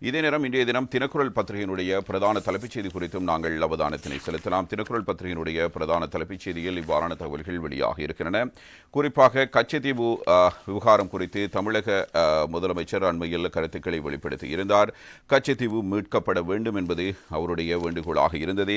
இதே நேரம் இன்றைய தினம் தினக்குரல் பத்திரிகையினுடைய பிரதான தலைப்புச் செய்தி குறித்தும் நாங்கள் அவதானத்தினை செலுத்தலாம். தினக்குரல் பத்திரிகையினுடைய பிரதான தலைப்புச் செய்தியில் இவ்வாறான தகவல்கள் வெளியாக இருக்கின்றன. குறிப்பாக கச்சத்தீவு விவகாரம் குறித்து தமிழக முதலமைச்சர் அண்மையில் கருத்துக்களை வெளிப்படுத்தி இருந்தார். கச்சத்தீவு மீட்கப்பட வேண்டும் என்பது அவருடைய வேண்டுகோளாக இருந்தது.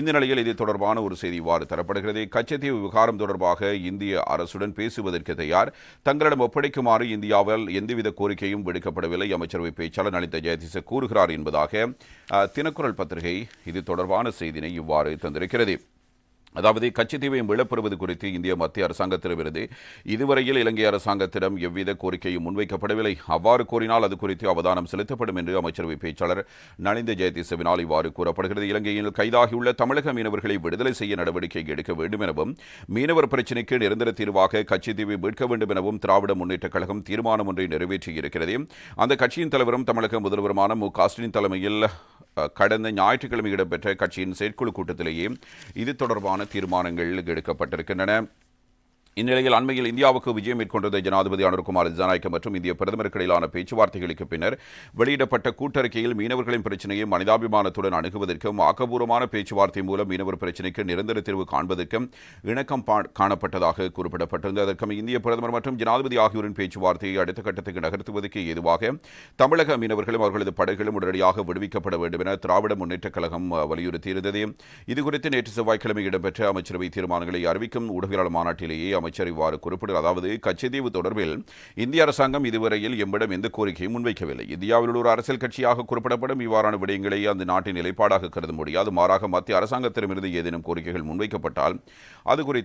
இந்த நிலையில் இது தொடர்பான ஒரு செய்தி இவ்வாறு தரப்படுகிறது. கச்சத்தீவு விவகாரம் தொடர்பாக இந்திய அரசுடன் பேசுவதற்கு தயார். தங்களிடம் ஒப்படைக்குமாறு இந்தியாவில் எந்தவித கோரிக்கையும் விடுக்கப்படவில்லை. அமைச்சரவை பேச்சாளர் நலிந்த ஜெயதிச கூறுகிறார் என்பதாக தினக்குரல் பத்திரிகை இது தொடர்பான செய்தினை இவ்வாறு தந்திருக்கிறது. அதாவது கச்சத்தீவை விழப்பெறுவது குறித்து இந்திய மத்திய அரசாங்கத்திடமிருந்து இதுவரையில் இலங்கை அரசாங்கத்திடம் எவ்வித கோரிக்கையும் முன்வைக்கப்படவில்லை. அவ்வாறு கோரினால் அது குறித்து அவதானம் செலுத்தப்படும் என்று அமைச்சரவை பேச்சாளர் நலிந்த ஜெயதிசவினால் இவ்வாறு கூறப்படுகிறது. இலங்கையில் கைதாகியுள்ள தமிழக மீனவர்களை விடுதலை செய்ய நடவடிக்கை எடுக்க வேண்டும் எனவும் மீனவர் பிரச்சினைக்கு நிரந்தர தீர்வாக கச்சத்தீவை மீட்க வேண்டும் எனவும் திராவிட முன்னேற்ற கழகம் தீர்மானம் ஒன்றை நிறைவேற்றியிருக்கிறது. அந்த கட்சியின் தலைவரும் தமிழக முதல்வருமான மு க ஸ்டாலின் தலைமையில் கடந்த ஞாயிற்றுக்கிழமை இடம்பெற்ற கட்சியின் செயற்குழு கூட்டத்திலேயே இது தொடர்பான தீர்மானங்கள் எடுக்கப்பட்டிருக்கின்றன. இந்நிலையில் அண்மையில் இந்தியாவுக்கு விஜயம் மேற்கொண்டது ஜனாதிபதி அனுர்குமார் ஜனநாயக்க மற்றும் இந்திய பிரதமருக்கு இடையிலான பேச்சுவார்த்தைகளுக்கு பின்னர் வெளியிடப்பட்ட கூட்டறிக்கையில் மீனவர்களின் பிரச்சினையை மனிதாபிமானத்துடன் அணுகுவதற்கும் ஆக்கபூர்வமான பேச்சுவார்த்தை மூலம் மீனவர் பிரச்சினைக்கு நிரந்தர தீர்வு காண்பதற்கும் இணக்கம் காணப்பட்டதாக குறிப்பிடப்பட்டிருந்தது அதற்கும் இந்திய பிரதமர் மற்றும் ஜனாதிபதி ஆகியோரின் பேச்சுவார்த்தையை அடுத்த கட்டத்துக்கு நகர்த்துவதற்கு ஏதுவாக தமிழக மீனவர்களும் அவர்களது படைகளும் உடனடியாக விடுவிக்கப்பட வேண்டும் என திராவிட முன்னேற்றக் கழகம் வலியுறுத்தியிருந்தது. இதுகுறித்து நேற்று செவ்வாய்க்கிழமை இடம்பெற்ற அமைச்சரவை தீர்மானங்களை அறிவிக்கும் ஊடகவியலாளர் மாநாட்டிலேயே அமைச்சர் இவ்வாறு குறிப்பிடுகிறார். அதாவது கச்சத்தீவு தொடர்பில் இந்திய அரசாங்கம் இதுவரையில் எம்மிடம் எந்த கோரிக்கையும் முன்வைக்கவில்லை. இந்தியாவில் உள்ள ஒரு அரசியல் கட்சியாக குறிப்பிடப்படும் இவ்வாறான விடயங்களை அந்த நாட்டின் நிலைப்பாடாக கருத முடியாது. மாறாக மத்திய அரசாங்கத்திடமிருந்து ஏதேனும் கோரிக்கைகள் முன்வைக்கப்பட்டால் அது குறித்து